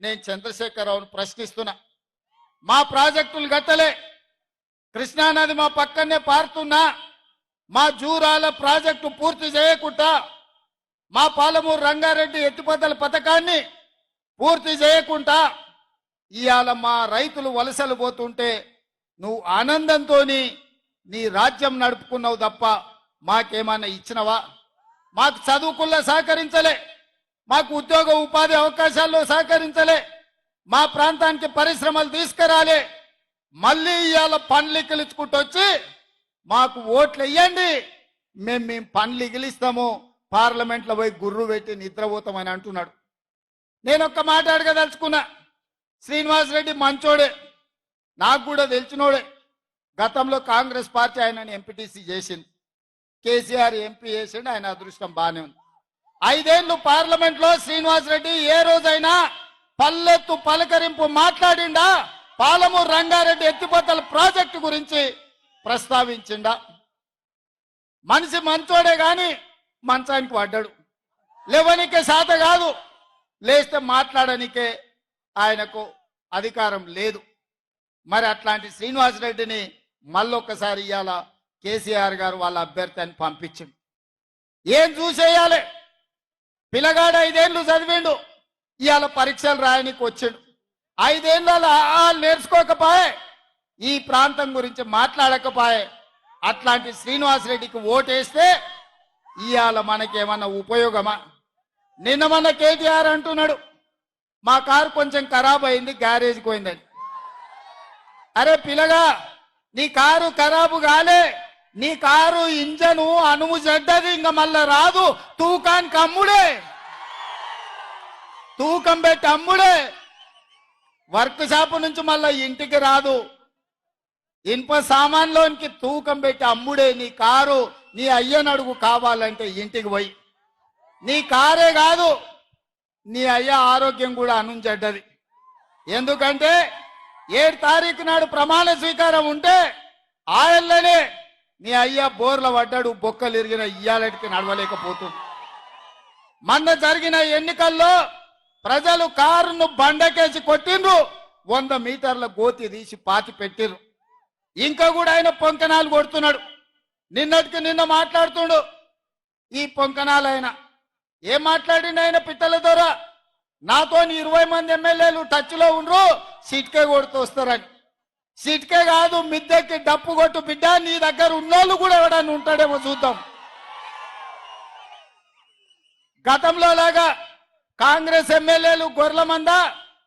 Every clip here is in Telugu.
నేను చంద్రశేఖరరావును ప్రశ్నిస్తున్నా. మా ప్రాజెక్టులు గతలే. కృష్ణానది మా పక్కనే పారుతున్నా. మా జూరాల ప్రాజెక్టు పూర్తి చేయకుండా మా పాలమూరు రంగారెడ్డి ఎత్తిపోతల పథకాన్ని పూర్తి చేయకుండా ఇవాళ మా రైతులు వలసలు పోతుంటే నువ్వు ఆనందంతో నీ రాజ్యం నడుపుకున్నావు తప్ప మాకేమన్నా ఇచ్చినవా? మాకు చదువుకుల్లా సహకరించలే. మాకు ఉద్యోగ ఉపాధి అవకాశాల్లో సహకరించలే. మా ప్రాంతానికి పరిశ్రమలు తీసుకురాలే. మళ్ళీ ఇవాళ పండ్లు ఇకిలించుకుంటూ వచ్చి మాకు ఓట్లు వెయ్యండి మేము మేము పండ్లు ఇగిలిస్తాము. పార్లమెంట్లో పోయి గుర్రు పెట్టి నిద్రపోతామని అంటున్నాడు. నేను ఒక్క మాట అడగదలుచుకున్నా. శ్రీనివాసరెడ్డి మంచోడే. నాకు కూడా తెలిసినోడే. గతంలో కాంగ్రెస్ పార్టీ ఆయనని ఎంపీటీసీ చేసింది. కేసీఆర్ ఎంపీ చేసిండు ఆయన అదృష్టం బాగానే ఉంది. ఐదేళ్ళు పార్లమెంట్లో శ్రీనివాసరెడ్డి ఏ రోజైనా పల్లెత్తు పలకరింపు మాట్లాడిండా? పాలమూరు రంగారెడ్డి ఎత్తిపోతల ప్రాజెక్టు గురించి ప్రస్తావించిండా? మనిషి మంచోడే గాని మంచానికి పడ్డాడు. లేవనికే శాత కాదు. లేస్తే మాట్లాడనికే ఆయనకు అధికారం లేదు. మరి అట్లాంటి శ్రీనివాసరెడ్డిని మళ్ళొక్కసారి ఇవాళ కేసీఆర్ గారు వాళ్ళ అభ్యర్థి అని పంపించింది ఏం చూసేయాలి? పిల్లగాడు ఐదేళ్ళు చదివిండు. ఇవాళ పరీక్షలు రాయనికి వచ్చిండు. ఐదేళ్ళు నేర్చుకోకపోయే ఈ ప్రాంతం గురించి మాట్లాడకపోయే అట్లాంటి శ్రీనివాసరెడ్డికి ఓటేస్తే ఇవాళ మనకేమన్నా ఉపయోగమా? నిన్న మన కేటీఆర్ అంటున్నాడు మా కారు కొంచెం ఖరాబ్ అయింది గ్యారేజ్కి పోయిందని. అరే పిల్లగా నీ కారు ఖరాబు కాలే. నీ కారు ఇంజను అనుము చెడ్డది ఇంకా మళ్ళా రాదు. తూకానికి అమ్ముడే తూకం పెట్టి అమ్ముడే. వర్క్ షాప్ నుంచి మళ్ళా ఇంటికి రాదు. ఇనుప సామాన్లోనికి తూకం పెట్టి అమ్ముడే నీ కారు. నీ అయ్యనడుగు కావాలంటే ఇంటికి పోయి. నీ కారే కాదు. నీ అయ్య ఆరోగ్యం కూడా అనుంచెడ్డది ఎందుకంటే ఏడు తారీఖు నాడు ప్రమాణ స్వీకారం ఉంటే ఆయనలోనే నీ అయ్య బోర్ల పడ్డాడు బొక్కలు ఇరిగిన ఇయ్యాలటికి నడవలేకపోతుంది మొన్న జరిగిన ఎన్నికల్లో ప్రజలు కారును బండకేసి కొట్టిండ్రు వంద మీటర్ల గోతి తీసి పాతి పెట్టిర్రు. ఇంకా కూడా ఆయన పొంకనాలు కొడుతున్నాడు. నిన్నటికి నిన్న మాట్లాడుతుండు ఈ పొంకనాలు ఆయన ఏం మాట్లాడిండు ఆయన పిట్టల ద్వారా? నాతో ఇరవై మంది ఎమ్మెల్యేలు టచ్లో ఉండ్రు సిట్కే కొడుతూ వస్తారని. సిట్కే కాదు మిద్దెకి డప్పు నీ దగ్గర ఉన్నోళ్ళు కూడా ఎవడన్నా ఉంటాడేమో చూద్దాం. గతంలో లాగా కాంగ్రెస్ ఎమ్మెల్యేలు గొర్రెల మంద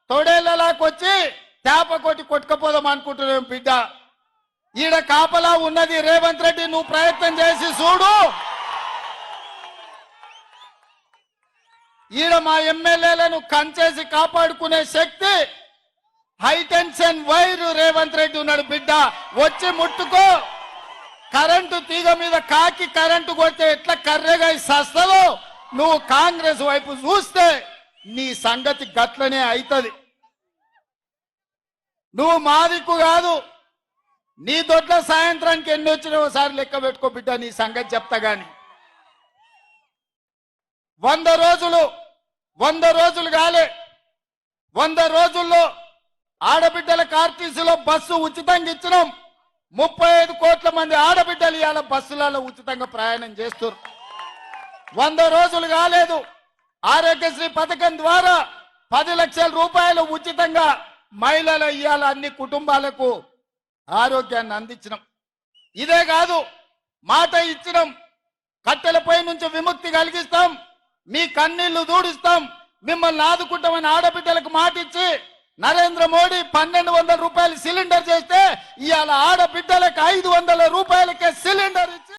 తొడేళ్ళలాకొచ్చి చేప కొట్టి కొట్టుకపోదాం అనుకుంటున్నాం బిడ్డ. ఈడ కాపలా ఉన్నది రేవంత్ రెడ్డి నువ్వు ప్రయత్నం చేసి చూడు. ఈడ మా ఎమ్మెల్యేలను కంచేసి కాపాడుకునే శక్తి high tension wire Revanth Reddy ఉన్నాడు బిడ్డ. వచ్చి ముట్టుకో. కరెంటు తీగ మీద కాకి కరెంటు కొడితే ఎట్లా కర్రెగా సస్తలో నువ్వు కాంగ్రెస్ వైపు చూస్తే నీ సంగతి గట్లనే అవుతుంది నువ్వు మాదిక్కు కాదు. నీ దొడ్ల సాయంత్రానికి ఎన్ని వచ్చినా ఒకసారి లెక్క పెట్టుకో బిడ్డ నీ సంగతి చెప్తా గాని. వంద రోజులు వంద రోజులు కాలే. వంద రోజుల్లో ఆడబిడ్డల కార్టీసీలో బస్సు ఉచితంగా ఇచ్చినాం. ముప్పై ఐదు కోట్ల మంది ఆడబిడ్డలు ఇవాళ బస్సులలో ఉచితంగా ప్రయాణం చేస్తారు వంద రోజులు కాలేదు. ఆరోగ్యశ్రీ పథకం ద్వారా పది లక్షల రూపాయలు ఉచితంగా మహిళల ఇవాళ అన్ని కుటుంబాలకు ఆరోగ్యాన్ని అందించినాం. ఇదే కాదు మాట ఇచ్చినాం. కట్టెలపై నుంచి విముక్తి కలిగిస్తాం. మీ కన్నీళ్ళు దూడిస్తాం. మిమ్మల్ని ఆదుకుంటామని ఆడబిడ్డలకు మాట ఇచ్చి నరేంద్ర మోడీ పన్నెండు వందల రూపాయలు సిలిండర్ చేస్తే ఇవాళ ఆడబిడ్డలకు ఐదు వందల రూపాయలకే సిలిండర్ ఇచ్చి